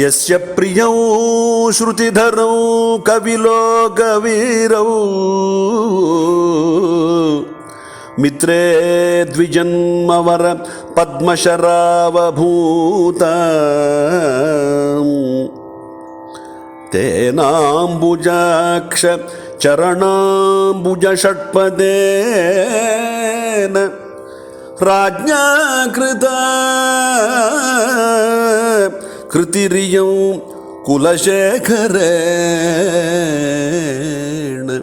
యస్య ప్రియం శృతిధరౌ కవిలో కవీరౌ మిత్రే ద్విజన్మవర పద్మశరావభూత. తేనాంబుజాక్ష చరణాంబుజ షట్పదేన రాజ్ఞా कृतिरियं कुलशेखरेण।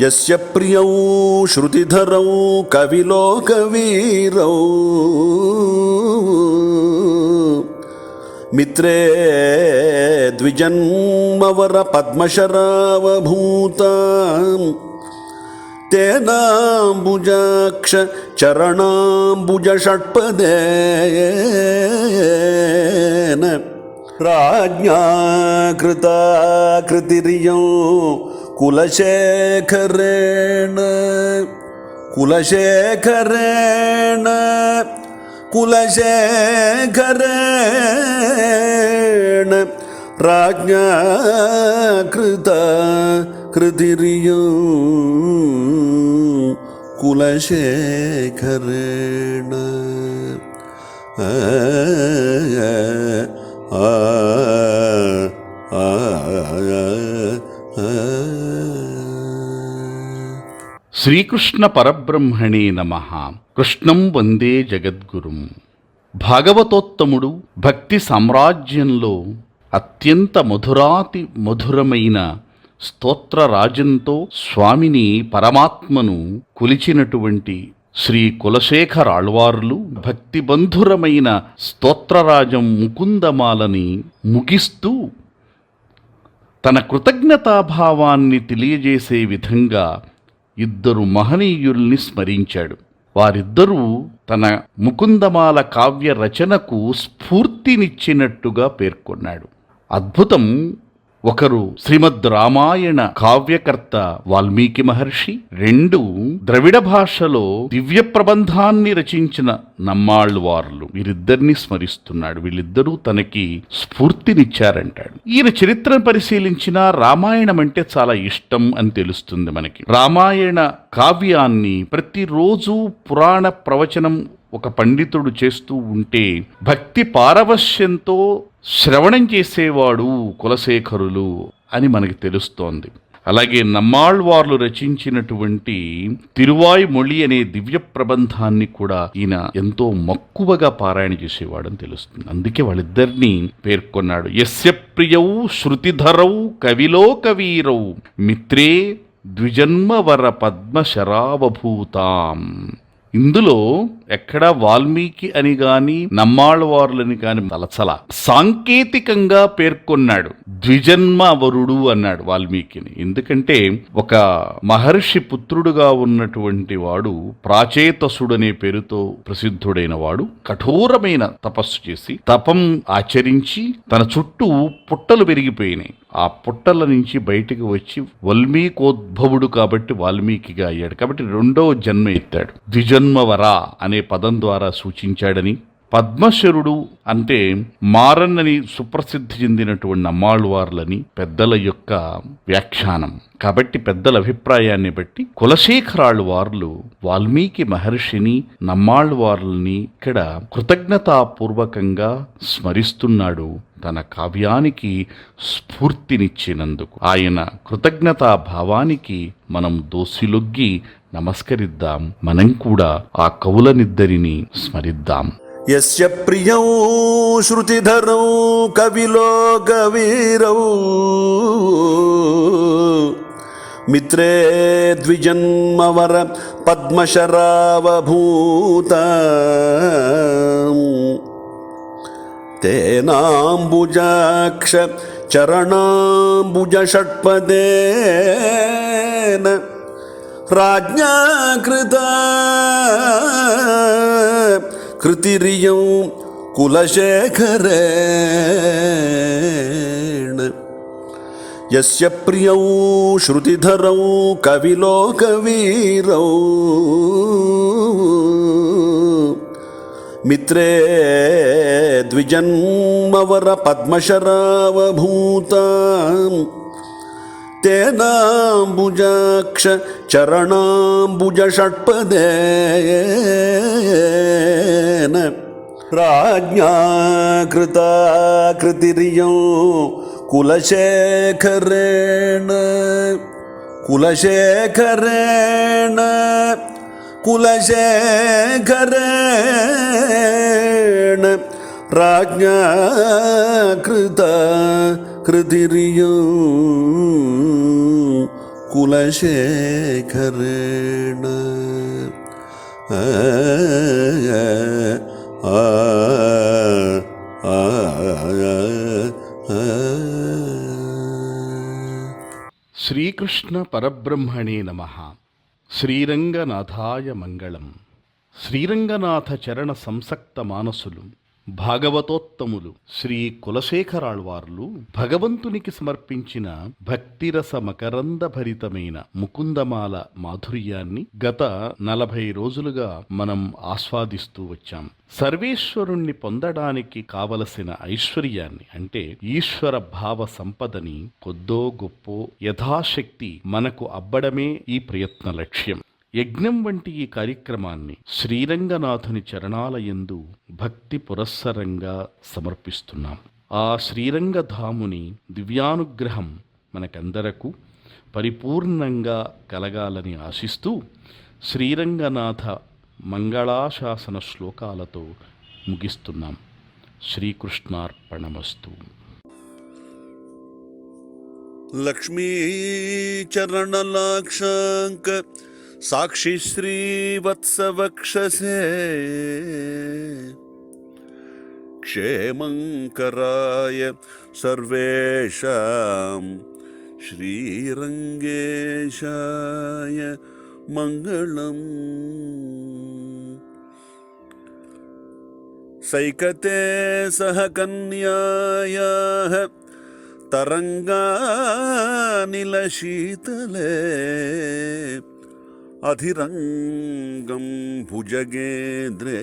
यस्य प्रियौ श्रुतिधरौ कविलोकवीरौ। मित्रे द्विजन्मवरपद्मशरावभूताम् तेनाम्बुजाक्ष चरणाम्बुजषट्पदेन राज्ञा कृता कृतिरियौ कुलशेखरेण कुलशेखरेण कुलशेखरेण राज्ञा कृता कृतिरियौ कुलशेखरेण आ, आ, आ, आ, శ్రీకృష్ణ పరబ్రహ్మణే నమ కృష్ణం వందే జగద్గురుం భాగవతోత్తముడు భక్తి సామ్రాజ్యంలో అత్యంత మధురాతి మధురమైన స్తోత్రరాజంతో స్వామిని పరమాత్మను కొలిచినటువంటి శ్రీ కులశేఖర ఆళ్వార్లు భక్తిబంధురమైన స్తోత్రరాజం ముకుందమాలని ముగిస్తూ తన కృతజ్ఞతాభావాన్ని తెలియజేసే విధంగా ఇద్దరు మహనీయుల్ని స్మరించాడు. వారిద్దరూ తన ముకుందమాల కావ్య రచనకు స్ఫూర్తినిచ్చినట్టుగా పేర్కొన్నాడు. అద్భుతం. ఒకరు శ్రీమద్ రామాయణ కావ్యకర్త వాల్మీకి మహర్షి రెండు ద్రవిడ భాషలో దివ్య ప్రబంధాన్ని రచించిన నమ్మాళ్ళవార్లు వీరిద్దరిని స్మరిస్తున్నాడు. వీళ్ళిద్దరూ తనకి స్ఫూర్తినిచ్చారంటాడు. ఈయన చరిత్రను పరిశీలించిన రామాయణం అంటే చాలా ఇష్టం అని తెలుస్తుంది మనకి. రామాయణ కావ్యాన్ని ప్రతిరోజు పురాణ ప్రవచనం ఒక పండితుడు చేస్తూ ఉంటే భక్తి పారవశ్యంతో శ్రవణం చేసేవాడు కులశేఖరులు అని మనకి తెలుస్తోంది. అలాగే నమ్మాళ్వార్లు రచించినటువంటి తిరువాయి మొళి అనే దివ్య ప్రబంధాన్ని కూడా ఈయన ఎంతో మక్కువగా పారాయణ చేసేవాడని తెలుస్తుంది. అందుకే వాళ్ళిద్దరినీ పేర్కొన్నాడు. యస్య ప్రియౌ శృతిధరౌ కవిలో కవీరౌ మిత్రే ద్విజన్మవర పద్మ శరావభూతాం ఇందులో ఎక్కడ వాల్మీకి అని గాని నమ్మాళ్ళవారులని గాని తలచల. సాంకేతికంగా పేర్కొన్నాడు. ద్విజన్మ వరుడు అన్నాడు వాల్మీకిని. ఎందుకంటే ఒక మహర్షి పుత్రుడుగా ఉన్నటువంటి వాడు ప్రాచేతసుడు అనే పేరుతో ప్రసిద్ధుడైన వాడు కఠోరమైన తపస్సు చేసి తపం ఆచరించి తన చుట్టూ పుట్టలు పెరిగిపోయినాయి. ఆ పుట్టల నుంచి బయటికి వచ్చి వల్మీకోద్భవుడు కాబట్టి వాల్మీకిగా అయ్యాడు. కాబట్టి రెండవ జన్మ ఎత్తాడు. ద్విజన్మవరా అనే పదం ద్వారా సూచించాడని పద్మశరుడు అంటే మారన్నని సుప్రసిద్ధి చెందినటువంటి అమ్మాళ్ళవార్లని పెద్దల యొక్క వ్యాఖ్యానం. కాబట్టి పెద్దల అభిప్రాయాన్ని బట్టి కులశేఖరాళ్ళు వార్లు వాల్మీకి మహర్షిని నమ్మాళ్ళవార్లని ఇక్కడ కృతజ్ఞతాపూర్వకంగా స్మరిస్తున్నాడు. తన కావ్యానికి స్ఫూర్తినిచ్చినందుకు. ఆయన కృతజ్ఞతా భావానికి మనం దోసిలొగ్గి నమస్కరిద్దాం. మనం కూడా ఆ కవులనిద్దరిని స్మరిద్దాం. యస్య ప్రియం శృతిధరౌ కవిలో కవీరౌ మిత్రే ద్విజన్మవర పద్మశరావభూత. తేనాంబుజాక్ష చరణాంబుజషట్పదేన. రాజ్ఞా కృత कृतिरियं कुलशेखरेण। यस्य प्रियौ श्रुतिधरौ कविलोकवीरौ। मित्रे द्विजन्मवर पद्मशरावभूताम् तेनाम्बुजाक्ष चरणाम्बुज षट्पदेन राज्ञा कृता कृतिरियो कुलशेखरेण कुलशेखरेण कुलशेखरेण राज्ञा कृता कृतिरियो कुलशेखरेण आ, आ, आ, आ, శ్రీకృష్ణ పరబ్రహ్మణే నమ శ్రీరంగనాథాయ మంగళం శ్రీరంగనాథ చరణ సంసక్త మానసులు భాగవతోత్తములు శ్రీ కులశేఖరాళ్వార్లు భగవంతునికి సమర్పించిన భక్తిరస మకరంద భరితమైన ముకుందమాల మాధుర్యాన్ని గత నలభై రోజులుగా మనం ఆస్వాదిస్తూ వచ్చాం. సర్వేశ్వరుణ్ణి పొందడానికి కావలసిన ఐశ్వర్యాన్ని అంటే ఈశ్వర భావ సంపదని కొద్దో గొప్పో యథాశక్తి మనకు అబ్బడమే ఈ ప్రయత్న లక్ష్యం. యజ్ఞం వంటి ఈ కార్యక్రమాన్ని శ్రీరంగనాథుని చరణాలయందు భక్తి పురస్సరంగా సమర్పిస్తున్నాం. ఆ శ్రీరంగధాముని దివ్యానుగ్రహం మనకందరకు పరిపూర్ణంగా కలగాలని ఆశిస్తూ శ్రీరంగనాథ మంగళాశాసన శ్లోకాలతో ముగిస్తున్నాం. శ్రీకృష్ణార్పణమస్తు. లక్ష్మీ చరణలాక్షాంక साक्षि श्रीवत्सवक्षसे क्षेमङ्कराय सर्वेषां श्रीरङ्गेशाय मङ्गलम् सैकते सह कन्यायाः तरङ्गानिलशीतले अधिरङ्गं भुजगेन्द्रे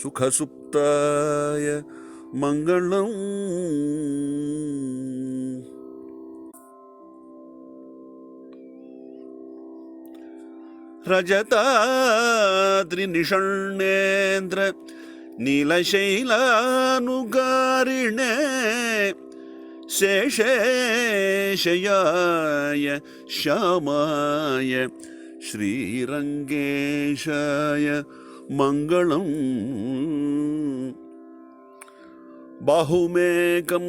सुखसुप्ताय मङ्गलम्। रजताद्रिनिषण्णेन्द्र नीलशैलानुगारिणे शेषेशयाय श्यामाय श्रीरङ्गेशाय मङ्गलम् बाहुमेकं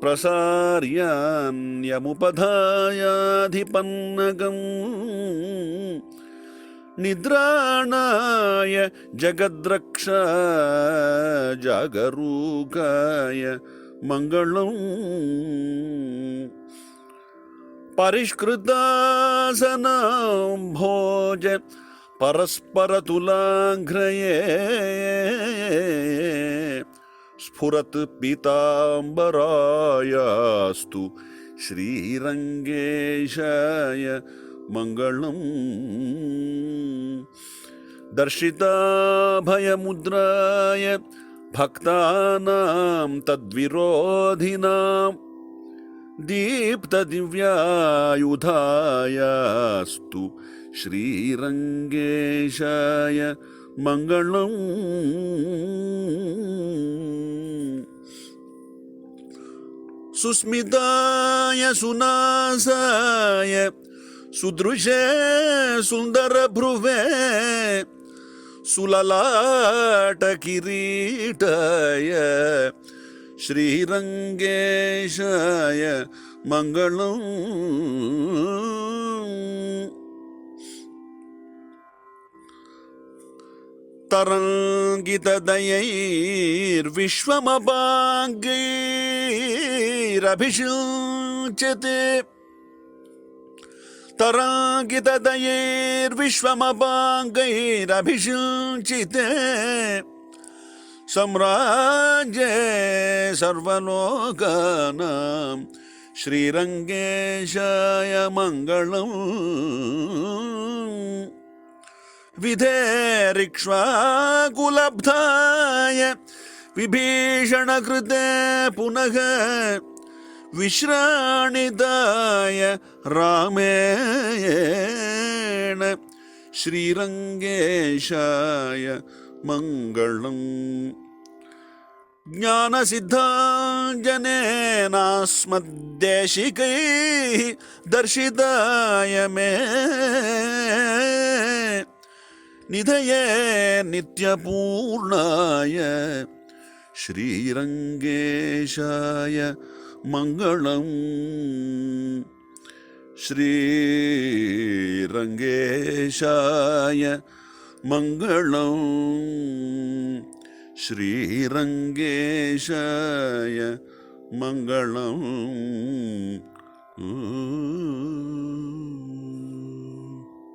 प्रसार्यान्यमुपधायाधिपन्नगम्। निद्राणाय जगद्रक्षा जागरूकाय मङ्गलम् परिष्कृतासनां भोज परस्पर परस्परतुलाङ्घ्रये स्फुरत् पीताम्बरायास्तु श्रीरङ्गेशाय मङ्गलम् दर्शिताभयमुद्राय भक्तानां तद्विरोधिनां दीप्तदिव्यायुधायास्तु श्रीरङ्गेशाय मङ्गलम् सुस्मिताय सुनासाय सुदृशे सुन्दरभ्रुवे सुललाटकिरीटाय श्रीरङ्गेशाय मङ्गलम् तरङ्गितदयैर्विश्वमपाङ्गैरभिषिञ्चते तराङ्गितदयैर्विश्वमपाङ्गैरभिषिञ्चिते सम्राज्ये सर्वलोकानां श्रीरङ्गेशाय मङ्गलम् विधेरिक्ष्वाकुलब्धाय विभीषणकृते पुनः विश्राणिताय रामेण श्रीरङ्गेशाय मङ्गलम् ज्ञानसिद्धाञ्जनेनास्मद्देशिकैः दर्शिताय मे निधये नित्यपूर्णाय श्रीरङ्गेशाय मङ्गलम् श्रीरङ्गेशाय मङ्गलम् श्रीरङ्गेशाय मङ्गलम्